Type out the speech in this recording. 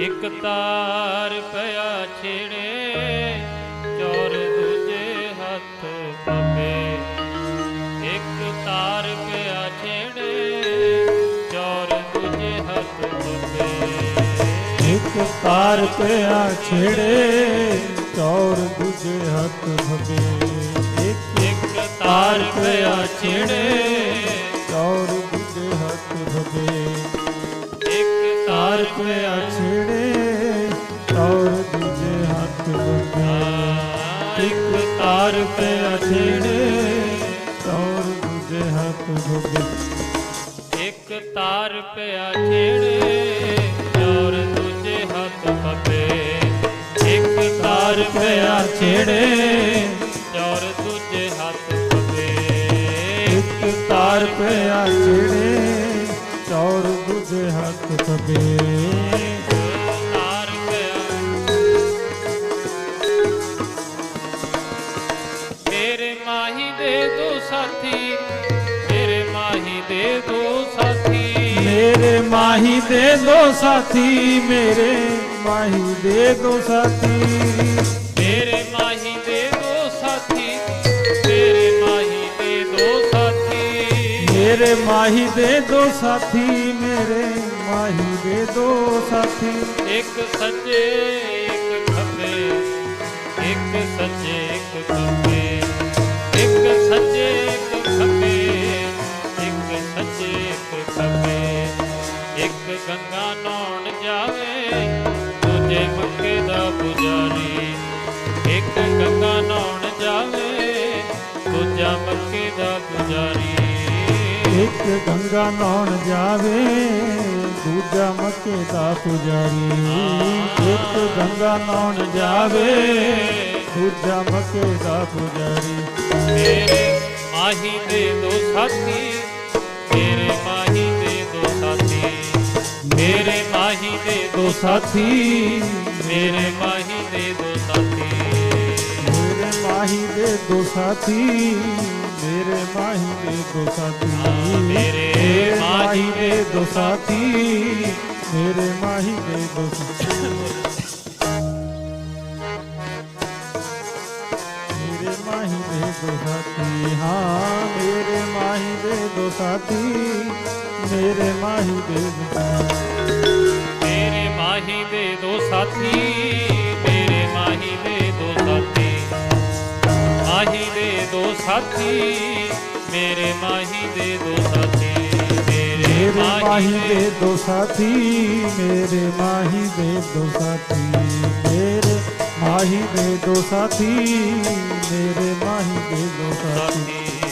ਇੱਕ ਤਾਰ ਪਿਆ ਛੇੜੇ ਚੋਰ ਦੂਜੇ ਹੱਥ ਪੱਬੇ ਇੱਕ ਤਾਰ ਪਿਆ ਛੇੜੇ ਚੋਰ ਦੂਜੇ ਹੱਥ ਪੱਬੇ ਇੱਕ ਤਾਰ ਪਿਆ ਛੇੜੇ ਚੌਰ ਦੂਜੇ ਹੱਥ ਇੱਕ ਇੱਕ ਤਾਰ ਪਿਆ ਛੇੜੇ ਅਛੜੇ ਔਰ ਦੂਜੇ ਹੱਥ ਬੰਨ੍ਹੇ ਇੱਕ ਤਾਰ ਤੇ ਅਛੜੇ ਦੂਜੇ ਹੱਥ ਬੰਨ੍ਹੇ ਇੱਕ ਤਾਰ ਤੇ ਅਛੜੇ ਔਰ ਦੂਜੇ ਹੱਥ ਬੰਨ੍ਹੇ ਇੱਕ ਤਾਰ ਤੇ ਅਛੜੇ ਔਰ ਦੂਜੇ ਹੱਥ ਬੰਨ੍ਹੇ ਇੱਕ ਤਾਰ ਤੇ ਅਛੜੇ ਪਿਆ ਮੇਰੇ ਮਾਹੀ ਦੇ ਦੋ ਸਾਥੀ ਮੇਰੇ ਮਾਹੀ ਦੇ ਦੋ ਸਾਥੀ। ਮੇਰੇ ਮਾਹੀ ਦੇ ਦੋ ਸਾਥੀ ਮੇਰੇ ਮਾਹੀ ਦੇ ਦੋ ਸਾਥੀ। ਮੇਰੇ ਮਾਹੀ ਦੇ ਦੋ ਸਾਥੀ ਮੇਰੇ ਮਾਹੀ ਦੇ ਦੋ ਸਾਥੀ। ਦੋ ਇੱਕ ਸੱਜੇ ਇੱਕ ਖੱਬੇ। ਇੱਕ ਸੱਜੇ ਇੱਕ ਖੱਬੇ। ਇੱਕ ਸੱਜੇ ਇੱਕ ਖੱਬੇ। ਇੱਕ ਸੱਜੇ ਇੱਕ ਖੱਬੇ। ਇੱਕ ਗੰਗਾ ਨਹਾਉਣ ਜਾਵੇ ਦੂਜੇ ਮੱਕੇ ਦਾ ਪੁਜਾਰੀ। ਇੱਕ ਗੰਗਾ ਨਹਾਉਣ ਜਾਵੇ ਦੂਜਾ ਮੱਕੇ ਦਾ ਪੁਜਾਰੀ। ਇੱਕ ਗੰਗਾ ਨਹਾਉਣ ਜਾਵੇ ਦੂਜਾ ਮੱਕੇ ਦਾ ਪੁਜਾਰੀ ਇੱਕ ਗੰਗਾ ਨਹਾਉਣ ਜਾਵੇ ਦੂਜਾ ਮੱਕੇ ਦਾ ਪੁਜਾਰੀ ਮੇਰੇ ਮਾਹੀ ਦੇ ਦੋ ਸਾਥੀ ਮੇਰੇ ਮਾਹੀ ਦੇ ਦੋ ਸਾਥੀ ਮੇਰੇ ਮਾਹੀ ਦੇ ਦੋ ਸਾਥੀ ਮੇਰੇ ਮਾਹੀ ਦੇ ਦੋ ਸਾਥੀ ਮੇਰੇ ਮਾਹੀ ਦੇ ਦੋ ਸਾਥੀ ਮੇਰੇ ਮਾਹੀ ਦੇ ਦੋ ਸਾਥੀ ਮੇਰੇ मेरे माही दो साथी, मेरे माही दो साथी। मेरे माही ने हाँ मेरे माही मेरे माही मेरे माही मेरे माही माही दो साथी, मेरे माही दे दो साथी। मेरे माही दे दो साथी मेरे माही दे दो साथी मेरे माही दे दो साथी मेरे माही दे दो साथी।